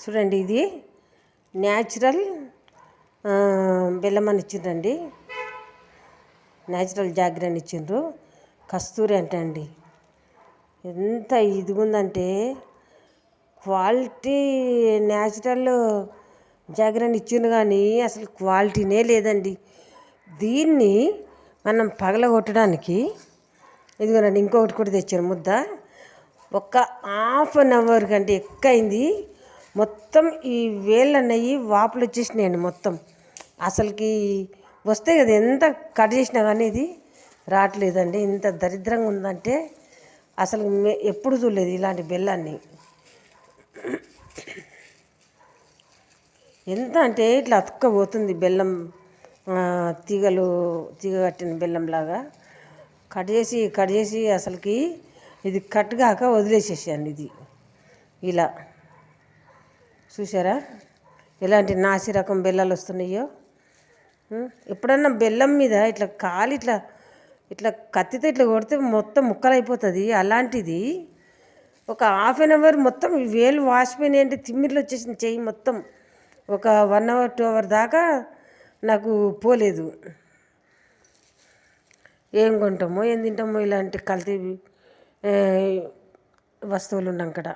చూడండి ఇది న్యాచురల్ బెల్లం అని ఇచ్చిండ్రండి. న్యాచురల్ జాగరి అని ఇచ్చిండ్రు. కస్తూరి అంటండి ఎంత ఇదిగుందంటే క్వాలిటీ న్యాచురల్ జాగ్రత్త ఇచ్చిండు కానీ అసలు క్వాలిటీనే లేదండి. దీన్ని మనం పగలగొట్టడానికి ఇదిగోనండి ఇంకొకటి కూడా తెచ్చాను ముద్ద. ఒక్క హాఫ్ అన్ అవర్ కంటే ఎక్కువైంది. మొత్తం ఈ వేళ్ళు వాపులు వచ్చేసినాయండి మొత్తం. అసలుకి వస్తే కదా ఎంత కట్ చేసినా కానీ ఇది రావట్లేదండి. ఇంత దరిద్రంగా ఉందంటే అసలు మే- ఎప్పుడు చూడలేదు ఇలాంటి బెల్లాన్ని. ఎంత అంటే ఇట్లా అతుక్కపోతుంది బెల్లం తీగలు తీగ కట్టిన బెల్లంలాగా. కట్ చేసి కట్ చేసి అసలుకి ఇది కట్ కాక వదిలేసేసాను ఇది. ఇలా. చూసారా ఎలాంటి నాసి రకం బెల్లాలు వస్తున్నాయో? ఎప్పుడన్నా బెల్లం మీద ఇట్లా కాలి ఇట్లా ఇట్లా కత్తితో ఇట్లా కొడితే మొత్తం ముక్కలైపోతుంది. అలాంటిది ఒక హాఫ్ అన్ అవర్ మొత్తం వేలు వాసిపోయినాయి అంటే తిమ్మిర్లు వచ్చేసింది చెయ్యి మొత్తం. ఒక వన్ అవర్ టూ అవర్ దాకా నాకు పోలేదు. ఏం కొంటామో ఏం తింటామో ఇలాంటి కల్తీ వస్తువులు ఉన్నాం కదా